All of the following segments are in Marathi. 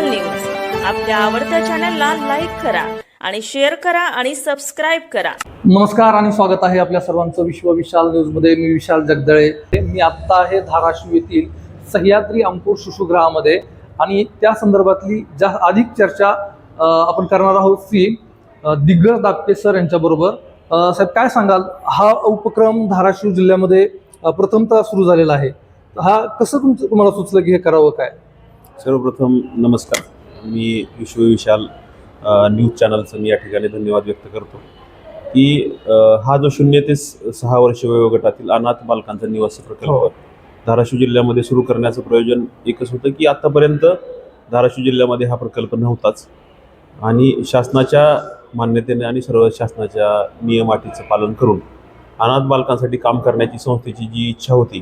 विशाल न्यूज. आपल्या आवडत्या चॅनलला लाईक करा आणि शेअर करा आणि सबस्क्राईब करा. नमस्कार आणि स्वागत आहे आपल्या सर्वांचं विश्व विशाल न्यूजमध्ये मी विशाल जगदळे. मी आत्ता आहे धाराशिव येथील सह्याद्री अंकुर शिशुगृहामध्ये आणि त्या संदर्भातली जा अधिक चर्चा आपण करणार आहोत ती दिग्गज दापके सर यांच्याबरोबर. बरोबर साहेब काय सांगाल? हा उपक्रम धाराशिव जिल्ह्यामध्ये प्रथमतः सुरू झालेला आहे. हा कसं तुमचं तुम्हाला सुचलं की हे करावं काय? सर्वप्रथम नमस्कार. मी विश्व विशाल अ, न्यूज चॅनलचं मी या ठिकाणी धन्यवाद व्यक्त करतो की हा जो शून्य ते स- सहा वर्ष वयोगटातील अनाथ बालकांचा निवास हो. प्रकल्प धाराशिव जिल्ह्यामध्ये सुरू करण्याचं प्रयोजन एकच होतं की आत्तापर्यंत धाराशिव जिल्ह्यामध्ये हा प्रकल्प नव्हताच. आणि शासनाच्या मान्यतेने आणि सर्व शासनाच्या नियमाटीचं पालन करून अनाथ बालकांसाठी काम करण्याची संस्थेची जी इच्छा होती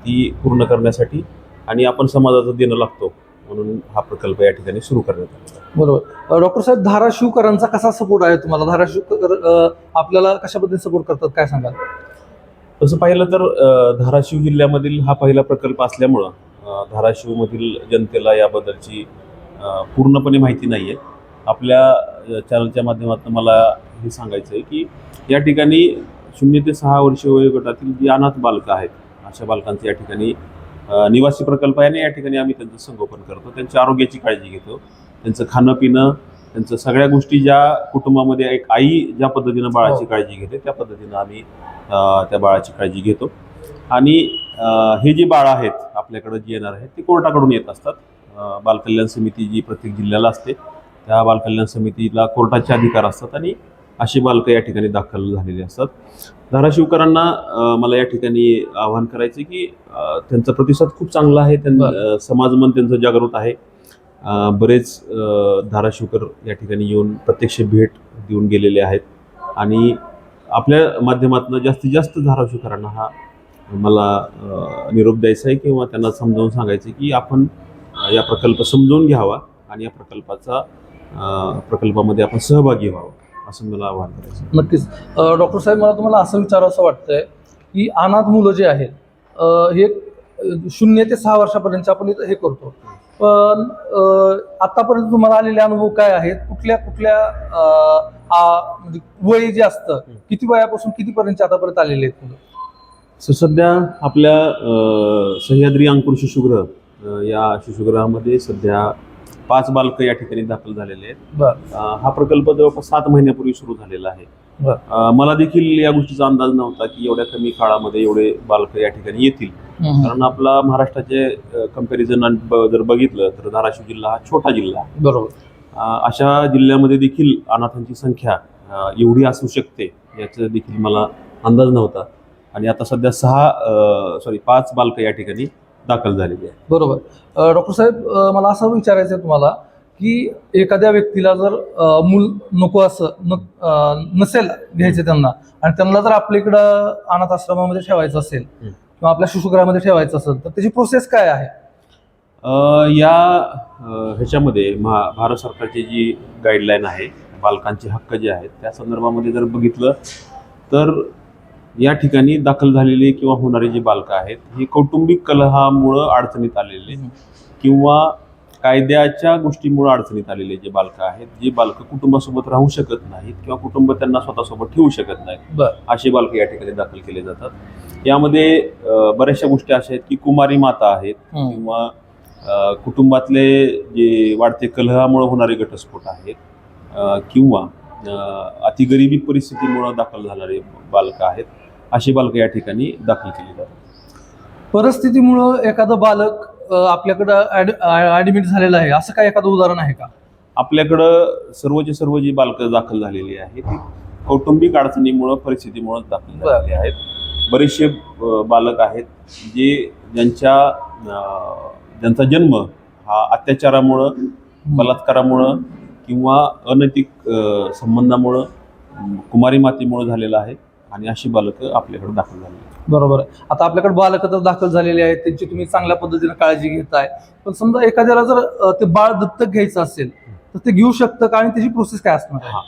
ती पूर्ण करण्यासाठी आणि आपण समाजाचं देणं लागतो. म्हणून हा प्रकल्प या ठिकाणी सुरू करण्यात आला. बरोबर. डॉक्टर साहेब धाराशिवकरांचा कसा सपोर्ट आहे तुम्हाला? धाराशिवकर आपल्याला कशा पद्धतीने सपोर्ट करतात? काय सांगाल? तसं पाहिलं तर धाराशिव जिल्ह्यामधील हा पहिला प्रकल्प असल्यामुळं धाराशिवमधील जनतेला याबद्दलची पूर्णपणे माहिती नाही आहे आपल्या चॅनलच्या माध्यमातून मला हे सांगायचं आहे की या ठिकाणी शून्य ते सहा वर्ष वयोगटातील जी अनाथ बालकं आहेत अशा बालकांचं या ठिकाणी निवासी प्रकल्प आहे आणि या ठिकाणी आम्ही त्यांचं संगोपन करतो. त्यांच्या आरोग्याची काळजी घेतो. त्यांचं खाणं पिणं त्यांचं सगळ्या गोष्टी ज्या कुटुंबामध्ये एक आई ज्या पद्धतीनं बाळाची हो. काळजी घेते त्या पद्धतीनं आम्ही त्या बाळाची काळजी घेतो. आणि हे जे बाळ आहेत आपल्याकडे जे येणार आहेत ते कोर्टाकडून येत असतात. बालकल्याण समिती जी प्रत्येक जिल्ह्याला असते त्या बालकल्याण समितीला कोर्टाचे अधिकार असतात आणि अशी बालकं या ठिकाणी दाखल झालेली असतात. धाराशिवकरांना मला या ठिकाणी आवाहन करायचं की त्यांचा प्रतिसाद खूप चांगला आहे. त्यां बरं. अ, समाजमन त्यांचं जागृत आहे. बरेच धाराशिवकर या ठिकाणी येऊन प्रत्यक्ष भेट देऊन गेलेले आहेत. आणि आपल्या माध्यमातून जास्तीत जास्त धाराशिवकरांना हा मला निरोप द्यायचा आहे किंवा त्यांना समजावून सांगायचं आहे की आपण या प्रकल्प समजून घ्यावा आणि या प्रकल्पाचा प्रकल्पामध्ये आपण सहभागी व्हावं. असं मला आवाहन करायचं आहे. नक्कीच डॉक्टर साहेब मला तुम्हाला असं विचारावं असं वाटतंय की अनाथ मुलं जे आहेत हे शून्य ते सहा वर्षापर्यंत आपण इथं हे करतो. पण आतापर्यंत तुम्हाला आलेले अनुभव काय आहेत? कुठल्या कुठल्या म्हणजे वय जे असतं किती वयापासून कितीपर्यंत आतापर्यंत आलेले आहेत सध्या आपल्या सह्याद्री अंकुर शिशुगृह अ, या शिशुगृहामध्ये सध्या पाच बालकं या ठिकाणी दाखल झालेले आहेत अ, हा प्रकल्प जवळपास सात महिन्यापूर्वी सुरू झालेला आहे बरं. अ, मला देखील या गोष्टीचा अंदाज नव्हता की एवढ्या कमी काळामध्ये एवढे बालक या ठिकाणी येतील हम्म. कारण आपला महाराष्ट्राचे कंपॅरिझन जर बघितलं तर धाराशिव जिल्हा हा छोटा जिल्हा आहे. बरोबर अ, अशा जिल्ह्यामध्ये देखील अनाथांची संख्या अ, एवढी असू शकते याचा देखील मला अंदाज नव्हता आणि आता सध्या सहा सॉरी पाच बालकं या ठिकाणी दाखल झालेली आहेत बरोबर. डॉक्टर साहेब मला असं विचारायचं आहे तुम्हाला की एखाद्या व्यक्तीला जर मूल नको असं नसेल घ्यायचं त्यांना आणि त्यांना जर आपल्याकडं अनाथ आश्रमामध्ये ठेवायचं असेल. किंवा आपल्या शिशुगृहामध्ये ठेवायचं असेल तर त्याची प्रोसेस काय आहे? या ह्याच्यामध्ये महा भारत सरकारची जी गाईडलाईन आहे बालकांचे हक्क जे आहेत त्या संदर्भामध्ये जर बघितलं तर या ठिकाणी दाखल झालेली किंवा होणारी जी बालकं आहेत ही कौटुंबिक कलहामुळं अडचणीत आलेले किंवा कायद्याच्या गोष्टीमुळे अडचणीत आलेले जे बालकं आहेत जी बालकं कुटुंबासोबत राहू शकत नाहीत किंवा कुटुंब त्यांना स्वतःसोबत ठेवू शकत नाहीत. अशी बालकं या ठिकाणी दाखल केले जातात. यामध्ये बऱ्याचशा गोष्टी अशा आहेत की कुमारी माता आहेत. किंवा कुटुंबातले जे वाढते कलहामुळे होणारे घटस्फोट आहेत किंवा अतिगरिबी परिस्थितीमुळे दाखल झाणारे बालकं आहेत. अशी बालकं या ठिकाणी दाखल केली जातात. परिस्थितीमुळं एखादं बालक आपल्याकडं ॲडमिट झालेलं आहे असं काय एखादं उदाहरण आहे का? आपल्याकडं सर्वचे सर्व जी बालकं दाखल झालेली आहेत ती कौटुंबिक अडचणीमुळं परिस्थितीमुळं दाखल. झालेली आहेत. बरेचसे बालक आहेत जे ज्यांच्या ज्यांचा जन्म हा अत्याचारामुळं बलात्कारामुळं किंवा अनैतिक संबंधामुळं कुमारी मातीमुळं झालेला आहे. आणि अशी बालकं आपल्याकडे दाखल झाली. बरोबर आहे आता आपल्याकडे बालकं तर दाखल झालेली आहेत त्यांची तुम्ही चांगल्या पद्धतीने काळजी घेताय पण समजा एखाद्याला जर ते बाळ दत्तक घ्यायचं असेल तर ते घेऊ शकतं का आणि त्याची प्रोसेस काय असणार? हा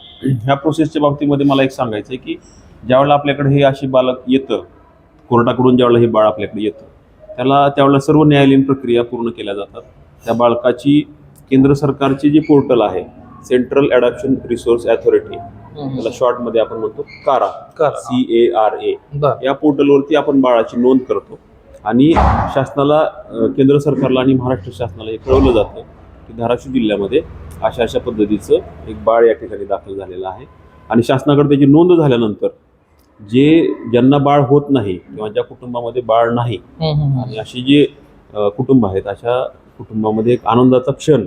ह्या प्रोसेसच्या बाबतीमध्ये मला एक सांगायचं आहे की ज्यावेळेला आपल्याकडे हे अशी बालक येतं कोर्टाकडून ज्यावेळेला हे बाळ आपल्याकडे येतं त्याला त्यावेळेला सर्व न्यायालयीन प्रक्रिया पूर्ण केल्या जातात त्या बालकाची केंद्र सरकारचे जे पोर्टल आहे सेंट्रल अडॅप्शन रिसोर्स अथॉरिटी त्याला शॉर्टमध्ये आपण म्हणतो कारा. करा. सी ए आर ए या पोर्टलवरती आपण बाळाची नोंद करतो. आणि शासनाला केंद्र सरकारला आणि महाराष्ट्र शासनाला हे कळवलं जातं की धाराशिव जिल्ह्यामध्ये अशा अशा पद्धतीचं एक बाळ या ठिकाणी दाखल झालेलं आहे. आणि शासनाकडे त्याची नोंद झाल्यानंतर जे ज्यांना बाळ होत नाही किंवा ज्या कुटुंबामध्ये बाळ नाही आणि अशी जे कुटुंब आहेत अशा कुटुंबामध्ये एक आनंदाचा क्षण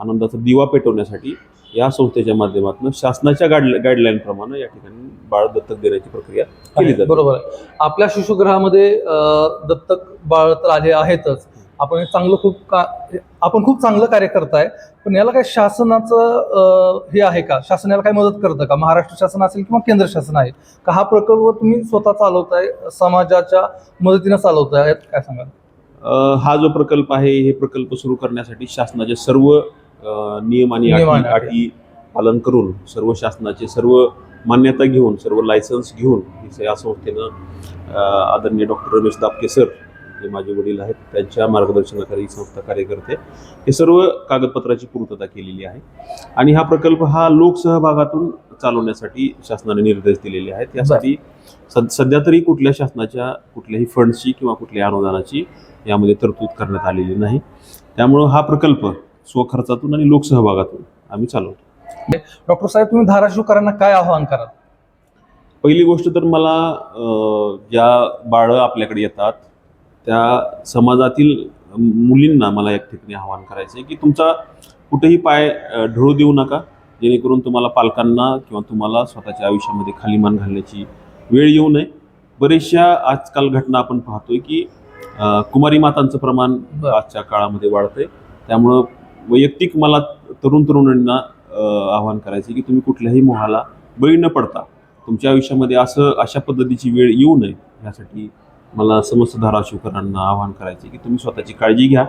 आनंदाचा दिवा पेटवण्यासाठी या संस्थेच्या माध्यमातून शासनाच्या गाईड गाईडलाईन प्रमाणे या ठिकाणी बाळ दत्तक देण्याची प्रक्रिया केली जाते. बरोबर आहे. आपल्या शिशुगृहामध्ये दत्तक बाळ तर आले आहेतच. आपण चांगलं खूप का आपण खूप चांगलं कार्य करताय पण याला काय शासनाचं हे आहे का? शासन याला काय मदत करतं का? महाराष्ट्र शासन असेल किंवा केंद्र शासन आहे का हा प्रकल्प तुम्ही स्वतः चालवताय समाजाच्या मदतीनं चालवताय? काय सांगाल? अ, हा जो प्रकल्प आहे हे प्रकल्प सुरू करण्यासाठी शासनाचे सर्व नियम आणि अटी आणि अटी. अटी पालन करून सर्व शासनाचे सर्व मान्यता घेऊन सर्व लायसन्स घेऊन ही या संस्थेनं अ, आदरणीय डॉक्टर रमेश दापके सर जे माझे वडील आहेत. त्यांच्या मार्गदर्शनाखाली ही संस्था कार्य करते हे सर्व कागदपत्राची पूर्तता केलेली आहे. आणि हा प्रकल्प हा लोकसहभागातून चालवण्यासाठी शासनाने निर्देश दिलेले आहेत. यासाठी सद- सध्या तरी कुठल्या शासनाच्या कुठल्याही फंडची किंवा कुठल्याही अनुदानाची यामध्ये तरतूद करण्यात आलेली नाही. त्यामुळं हा प्रकल्प स्वखर्चातून आणि लोकसहभागातून. आम्ही चालवतो डॉक्टर साहेब तुम्ही धाराशिवकरांना काय आवाहन कराल? पहिली गोष्ट तर मला ज्या बाळं आपल्याकडे येतात त्या समाजातील मुलींना मला एक ठिकाणी आवाहन करायचं आहे की तुमचा कुठेही पाय ढळू देऊ नका. जेणेकरून तुम्हाला पालकांना किंवा तुम्हाला स्वतःच्या आयुष्यामध्ये खाली मान घालण्याची वेळ येऊ नये. बरेचशा आजकाल घटना आपण पाहतोय की कुमारी मातांचं प्रमाण. आजच्या काळामध्ये वाढतंय. त्यामुळं वैयक्तिक मला तरुण तरुणांना आव्हान आवाहन करायचं की तुम्ही कुठल्याही मोहाला बळी न पडता तुमच्या आयुष्यामध्ये असं अशा पद्धतीची वेळ येऊ नये. यासाठी मला समस्त धाराशिवकरांना आवाहन करायचे की तुम्ही स्वतःची काळजी घ्या.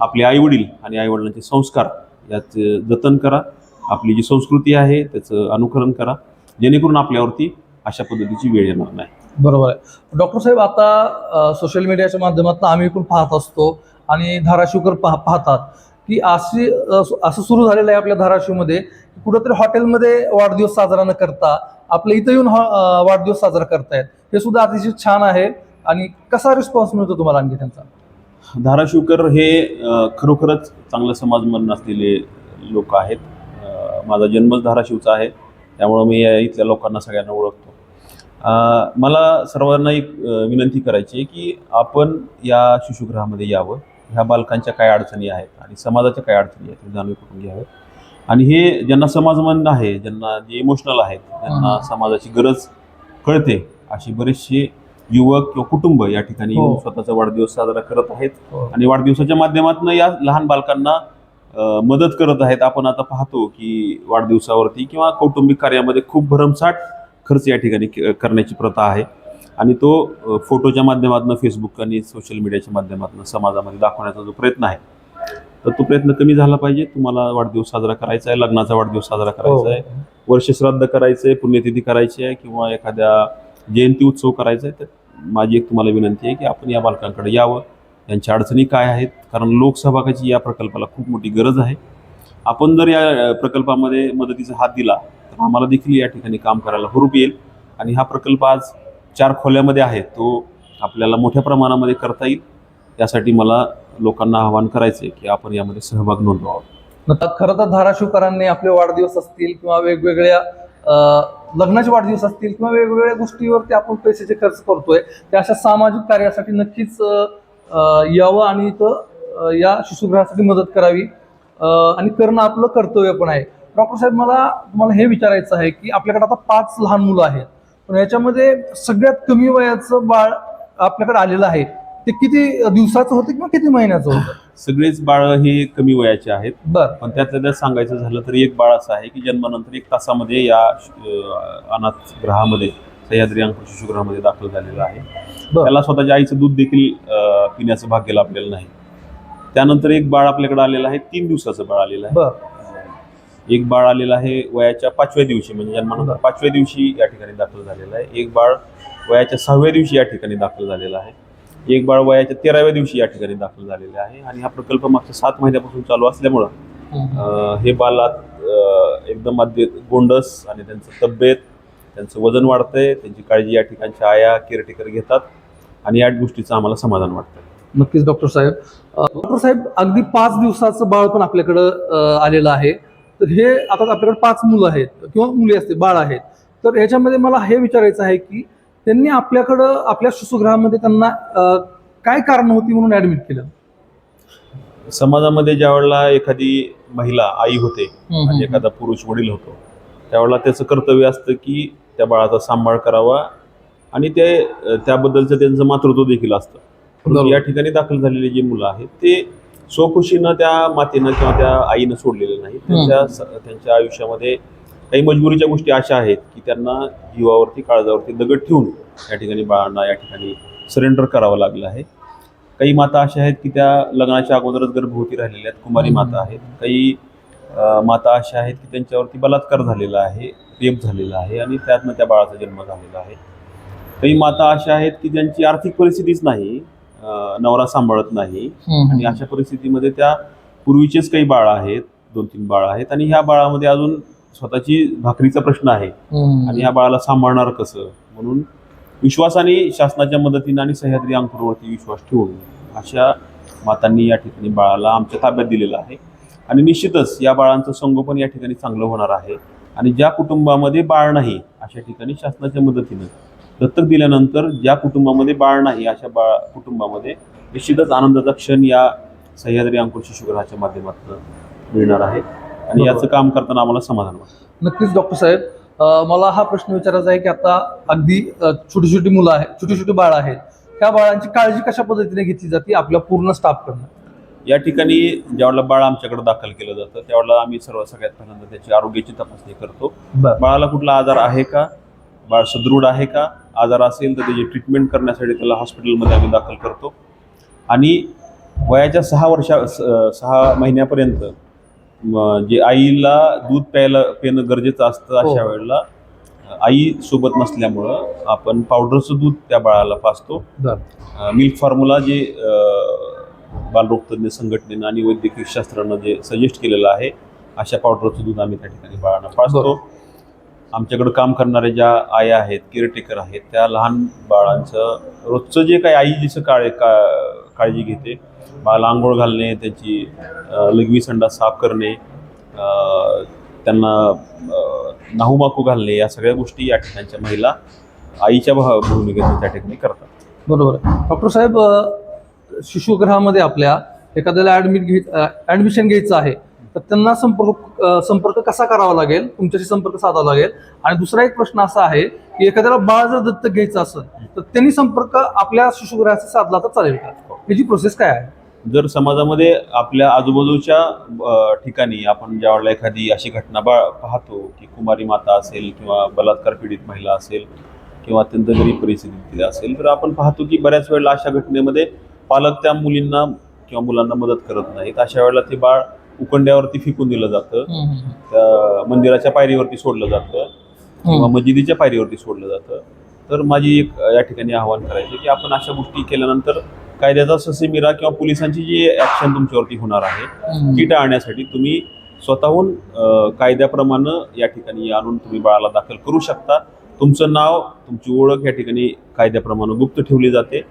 आपले आईवडील आणि आईवडिलांचे संस्कार याचं जतन करा. आपली जी संस्कृती आहे त्याचं अनुकरण करा. जेणेकरून आपल्यावरती अशा पद्धतीची वेळ येणार नाही. बरोबर आहे. डॉक्टर साहेब आता सोशल मीडियाच्या माध्यमातून आम्ही पण पाहत असतो आणि धाराशिवकर पाह पाहतात. की अशी असं सुरू झालेलं आहे आपल्या धाराशिवमध्ये. कुठंतरी हॉटेलमध्ये वाढदिवस साजरा न करता आपल्या इथं येऊन वाढदिवस साजरा करतायत. हे सुद्धा अतिशय छान आहे. आणि कसा रिस्पॉन्स मिळतो तुम्हाला आणखी त्यांचा? धाराशिवकर हे खरोखरच चांगलं समाजमन असलेले लोक आहेत. माझा जन्मच धाराशिवचा आहे. त्यामुळं मी या इथल्या लोकांना सगळ्यांना ओळखतो. मला सर्वांना एक विनंती करायची आहे की आपण या शिशुगृहामध्ये यावं. ह्या बालकांच्या काय अडचणी आहेत आणि समाजाच्या काय अडचणी आहेत हे जाणून करून घ्यावं आणि हे ज्यांना समाजमन आहे ज्यांना जे इमोशनल आहेत ज्यांना. समाजाची गरज कळते अशी बरेचसे युवक किंवा कुटुंब या ठिकाणी हो. येऊन स्वतःचा वाढदिवस साजरा करत आहेत हो. आणि वाढदिवसाच्या माध्यमातून या लहान बालकांना मदत करत आहेत आपण आता पाहतो की वाढदिवसावरती किंवा कौटुंबिक कार्यामध्ये खूप भरमसाठ खर्च या ठिकाणी करण्याची प्रथा आहे आणि तो फोटोच्या माध्यमातून फेसबुक आणि सोशल मीडियाच्या माध्यमातून समाजामध्ये दाखवण्याचा जो प्रयत्न आहे तर तो प्रयत्न कमी झाला पाहिजे. तुम्हाला वाढदिवस साजरा करायचा आहे लग्नाचा वाढदिवस साजरा करायचा आहे वर्षश्राद्ध करायचं आहे पुण्यतिथी करायची आहे किंवा एखाद्या जयंती उत्सव करायचा आहे तर माझी एक तुम्हाला विनंती आहे की आपण या बालकांकडे यावं. यांच्या अडचणी काय आहेत? कारण लोकसहभागाची या प्रकल्पाला खूप मोठी गरज आहे. आपण जर या प्रकल्पामध्ये मदतीचा हात दिला तर आम्हाला देखील या ठिकाणी काम करायला हुरूप येईल. आणि हा प्रकल्प आज चार खोल्यामध्ये आहे तो आपल्याला मोठ्या प्रमाणामध्ये करता येईल. त्यासाठी मला लोकांना आवाहन करायचं आहे की आपण यामध्ये सहभाग नोंदवावा. नंतर खरं तर धाराशिवकरांनी आपले वाढदिवस असतील किंवा वेगवेगळ्या लग्नाचे वाढदिवस असतील किंवा वेगवेगळ्या गोष्टीवरती आपण पैशाचे खर्च करतोय त्या अशा सामाजिक कार्यासाठी नक्कीच यावं आणि इथं या शिशुगृहासाठी मदत करावी. आणि करणं आपलं कर्तव्य पण आहे. डॉक्टर साहेब मला तुम्हाला हे विचारायचं आहे की आपल्याकडे आता पाच लहान मुलं आहेत. पण याच्यामध्ये सगळ्यात कमी वयाचं बाळ आपल्याकडे आलेलं आहे. ते किती दिवसाचं होतं किंवा किती महिन्याचं होतं? सगळेच बाळं हे कमी वयाचे आहेत. बरं. पण त्यातल्या त्यात सांगायचं झालं तर एक बाळ असं आहे की जन्मानंतर एक तासामध्ये या अं, अनाथ ग्रहामध्ये सह्याद्री अंकुर शिशुगृहामध्ये दाखल झालेला आहे. बरं. त्याला स्वतःच्या आईचं दूध देखील अं, पिण्याचं भाग्य लाभलेलं नाही. त्यानंतर एक बाळ आपल्याकडे आलेलं आहे तीन दिवसाचं बाळ आलेलं आहे. बरं. एक बाळ आलेलं आहे वयाच्या पाचव्या दिवशी म्हणजे जन्मानंतर. पाचव्या दिवशी या ठिकाणी दाखल झालेलं आहे. एक बाळ वयाच्या सहाव्या दिवशी या ठिकाणी दाखल झालेलं आहे. एक बाळ वयाच्या तेराव्या दिवशी या ठिकाणी दाखल झालेलं आहे आणि हा प्रकल्प मागच्या सात महिन्यापासून चालू असल्यामुळं हे बालात एकदम मध्य गोंडस आणि त्यांचं तब्येत त्यांचं वजन वाढतंय त्यांची काळजी या ठिकाणच्या आया केअरटेकर घेतात आणि या गोष्टीचं आम्हाला समाधान वाटतं नक्कीच डॉक्टर साहेब. डॉक्टर साहेब अगदी पाच दिवसाचं बाळ पण आपल्याकडं आलेलं आहे. तर हे आता आपल्याकडे पाच मुलं आहेत किंवा मुली असते बाळ आहेत. तर ह्याच्यामध्ये मला हे विचारायचं आहे की त्यांनी आपल्याकडं आपल्या शिशुगृहामध्ये त्यांना काय कारण होती म्हणून ऍडमिट केलं? समाजामध्ये ज्या वेळेला एखादी महिला आई होते आणि एखादा पुरुष वडील होतो त्यावेळेला त्याचं कर्तव्य असतं की त्या बाळाचा सांभाळ करावा आणि ते त्याबद्दलचं त्यांचं मातृत्व देखील असतं. या ठिकाणी दाखल झालेली जी मुलं आहेत ते स्वखुशीनं त्या मातेनं किंवा त्या आईनं सोडलेलं नाही. त्यांच्या त्यांच्या आयुष्यामध्ये काही मजबुरीच्या गोष्टी अशा आहेत की त्यांना जीवावरती काळजावरती दगड ठेवून या ठिकाणी बाळांना या ठिकाणी सरेंडर करावं लागलं आहे. काही माता अशा आहेत की त्या लग्नाच्या अगोदरच गर्भवती राहिलेल्या आहेत कुमारी माता आहेत. काही माता अशा आहेत की त्यांच्यावरती बलात्कार झालेला आहे रेप झालेला आहे आणि त्यातनं त्या बाळाचा जन्म झालेला आहे. काही माता अशा आहेत की ज्यांची आर्थिक परिस्थितीच नाही नवरा सांभाळत नाही. आणि अशा परिस्थितीमध्ये त्या पूर्वीचेच काही बाळ आहेत दोन तीन बाळ आहेत आणि ह्या बाळामध्ये अजून स्वतःची भाकरीचा प्रश्न आहे. आणि ह्या बाळाला सांभाळणार कसं? म्हणून विश्वासाने शासनाच्या मदतीने आणि सह्याद्री अंकुरवरती विश्वास ठेवून अशा मातांनी या ठिकाणी बाळाला आमच्या ताब्यात दिलेलं आहे. आणि निश्चितच या बाळांचं संगोपन या ठिकाणी चांगलं होणार आहे. आणि ज्या कुटुंबामध्ये बाळ नाही अशा ठिकाणी शासनाच्या मदतीनं दत्तक दिल्यानंतर ज्या कुटुंबामध्ये बाळ नाही अशा बाळ कुटुंबामध्ये निश्चितच आनंदाचा क्षण या सह्याद्री अंकुर शिशुगृहाच्या माध्यमातून मिळणार आहे. आणि याचं काम करताना आम्हाला समाधान वाटतं. नक्कीच डॉक्टर साहेब. मला हा प्रश्न विचारायचा आहे की आता अगदी छोटी छोटी मुलं आहेत छोटी छोटी बाळ आहेत त्या बाळांची काळजी कशा पद्धतीने घेतली जाते आपल्या पूर्ण स्टाफ कडनं? या ठिकाणी ज्यावेळेला बाळ आमच्याकडे दाखल केलं जातं त्यावेळेला आम्ही सर्व सगळ्यात पहिल्यांदा त्याची आरोग्याची तपासणी करतो. बाळाला कुठला आजार आहे का? बाळ सदृढ आहे का? आजार असेल तर त्याची ट्रीटमेंट करण्यासाठी त्याला हॉस्पिटलमध्ये आम्ही दाखल करतो आणि वयाच्या सहा वर्षा सहा महिन्यापर्यंत जे आईला दूध प्यायला पिणं गरजेचं असतं अशा हो. वेळेला आई सोबत नसल्यामुळं आपण पावडरचं दूध त्या बाळाला बरं मिल्क फॉर्म्युला जे बालरोगतज्ञ संघटनेनं आणि वैद्यकीय शास्त्रानं जे सजेस्ट केलेलं आहे अशा पावडरचं दूध आम्ही त्या ठिकाणी बाळांना बरं. आमच्याकडं काम करणाऱ्या ज्या आया आहेत केअरटेकर आहेत त्या लहान बाळांचं रोजचं जे काही आई जसं काळ का काळजी घेते बाळाला आंघोळ घालणे त्याची लघवी संडा साफ करणे त्यांना नाहूमाकू घालणे या सगळ्या गोष्टी या ठिकाणच्या महिला आईच्या भा- भूमिकेतून त्या ठिकाणी करतात. बरोबर. डॉक्टर साहेब शिशुगृहामध्ये आपल्या एखाद्याला ॲडमिट घे ॲडमिशन घ्यायचं आहे. तर त्यांना संपर्क संपर्क कसा करावा लागेल? तुमच्याशी संपर्क साधावा लागेल. आणि दुसरा एक प्रश्न असा आहे की एखाद्याला बाळ जर दत्तक घ्यायचं असेल तर त्यांनी संपर्क आपल्या शिशुगृहाचा साधला तर चालेल का? ह्याची प्रोसेस काय आहे? जर समाजामध्ये आपल्या आजूबाजूच्या ठिकाणी आपण ज्या वेळेला एखादी अशी घटना बा पाहतो की कुमारी माता असेल किंवा बलात्कार पीडित महिला असेल किंवा अत्यंत गरीब परिस्थितीतील असेल तर आपण पाहतो की बऱ्याच वेळेला अशा घटनेमध्ये पालक त्या मुलींना किंवा मुलांना मदत करत नाहीत. अशा वेळेला ते बाळ उकंड्यावरती फेकून दिलं जातं. त्या मंदिराच्या पायरीवरती सोडलं जातं किंवा मस्जिदीच्या पायरीवरती सोडलं जातं. तर माझी एक या ठिकाणी आव्हान करायचं की आपण अशा गोष्टी केल्यानंतर कायद्याचा ससेमिरा किंवा पोलिसांची जी ॲक्शन तुमच्यावरती होणार आहे ती टाळण्यासाठी तुम्ही स्वतःहून कायद्याप्रमाणे या ठिकाणी आणून तुम्ही बाळाला दाखल करू शकता. तुमचं नाव तुमची ओळख या ठिकाणी कायद्याप्रमाणे गुप्त ठेवली जाते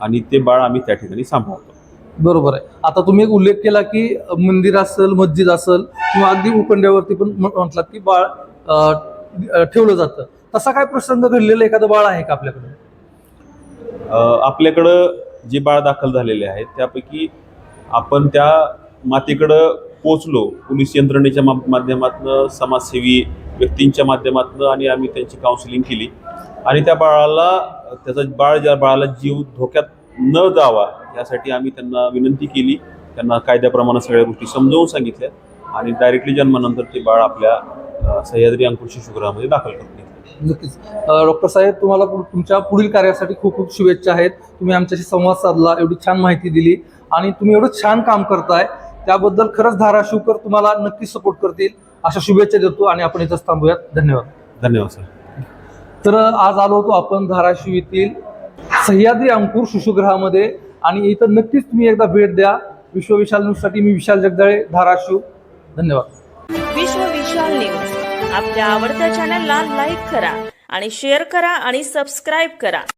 आणि ते बाळ आम्ही त्या ठिकाणी सांभाळतो. बरोबर आहे. आता तुम्ही एक उल्लेख केला की मंदिर असेल मस्जिद असेल किंवा अगदी उखंड्यावरती पण म्हटलात की बाळ ठेवलं जातं. तसा काय प्रसंग घडलेला एखादं बाळ आहे का आपल्याकडे? आपल्याकडं जे बाळ दाखल झालेले आहेत त्यापैकी आपण त्या मातेकडं पोचलो पोलीस यंत्रणेच्या मा समाजसेवी व्यक्तींच्या माध्यमातनं आणि आम्ही त्यांची काउन्सिलिंग केली. आणि त्या बाळाला त्याचा बाळ ज्या बाळाला जीव धोक्यात न जावा यासाठी आम्ही त्यांना विनंती केली. त्यांना कायद्याप्रमाणे सगळ्या गोष्टी समजावून सांगितल्या आणि डायरेक्टली जन्मानंतर ते बाळ आपल्या सह्याद्री अंकुर शिशुगृहामध्ये दाखल करून घेतलं. नक्कीच. डॉक्टर साहेब तुम्हाला तुमच्या पुढील कार्यासाठी खूप खूप शुभेच्छा आहेत. तुम्ही आमच्याशी संवाद साधला एवढी छान माहिती दिली आणि तुम्ही एवढं छान काम करताय. त्याबद्दल खरंच धाराशिवकर तुम्हाला नक्कीच सपोर्ट करतील. अशा शुभेच्छा देतो आणि आपण इथंच थांबूयात. धन्यवाद. धन्यवाद सर. तर आज आलो होतो आपण धाराशिव येथील सह्याद्री अंकुर शिशुगृहामध्ये आणि इथं नक्कीच तुम्ही एकदा भेट द्या. विश्व विशाल न्यूजसाठी मी विशाल जगदाळे धाराशिव. धन्यवाद. विश्व विशाल न्यूज. आपल्या आवडत्या चॅनलला लाईक करा आणि शेअर करा आणि सबस्क्राईब करा.